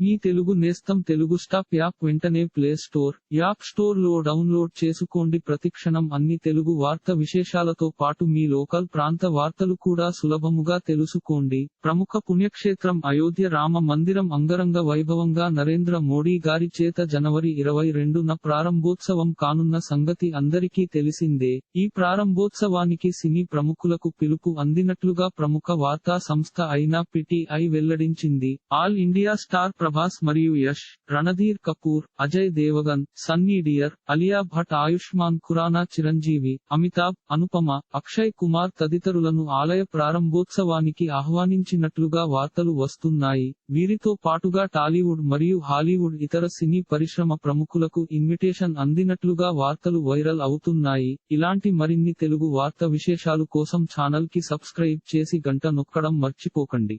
మీ తెలుగు నేస్తం Telugu stop app వెంటనే play store app స్టోర్లో డౌన్లోడ్ చేసుకోండి. ప్రతిక్షణం అన్ని తెలుగు వార్త విశేషాలతో పాటు మీ లోకల్ ప్రాంత వార్తలు కూడా సులభముగా తెలుసుకోండి. ప్రముఖ పుణ్యక్షేత్రం అయోధ్య రామ మందిరం అంగరంగ వైభవంగా నరేంద్ర మోడీ గారి చేత జనవరి ఇరవై రెండున ప్రారంభోత్సవం కానున్న సంగతి అందరికీ తెలిసిందే. ఈ ప్రారంభోత్సవానికి సినీ ప్రముఖులకు పిలుపు అందినట్లుగా ప్రముఖ వార్తా సంస్థ అయిన పిటిఐ వెల్లడించింది. ఆల్ ఇండియా స్టార్ ప్రభాస్ మరియు యష్ రణధీర్ కపూర్ అజయ్ దేవగన్ సన్నీ డియర్ అలియా భట్ ఆయుష్మాన్ ఖురానా చిరంజీవి అమితాబ్ అనుపమ అక్షయ్ కుమార్ తదితరులను ఆలయ ప్రారంభోత్సవానికి ఆహ్వానించినట్లుగా వార్తలు వస్తున్నాయి. వీరితో పాటుగా టాలీవుడ్ మరియు హాలీవుడ్ ఇతర సినీ పరిశ్రమ ప్రముఖులకు ఇన్విటేషన్ అందినట్లుగా వార్తలు వైరల్ అవుతున్నాయి. ఇలాంటి మరిన్ని తెలుగు వార్త విశేషాలు కోసం ఛానల్కి సబ్స్క్రైబ్ చేసి గంట నొక్కడం మర్చిపోకండి.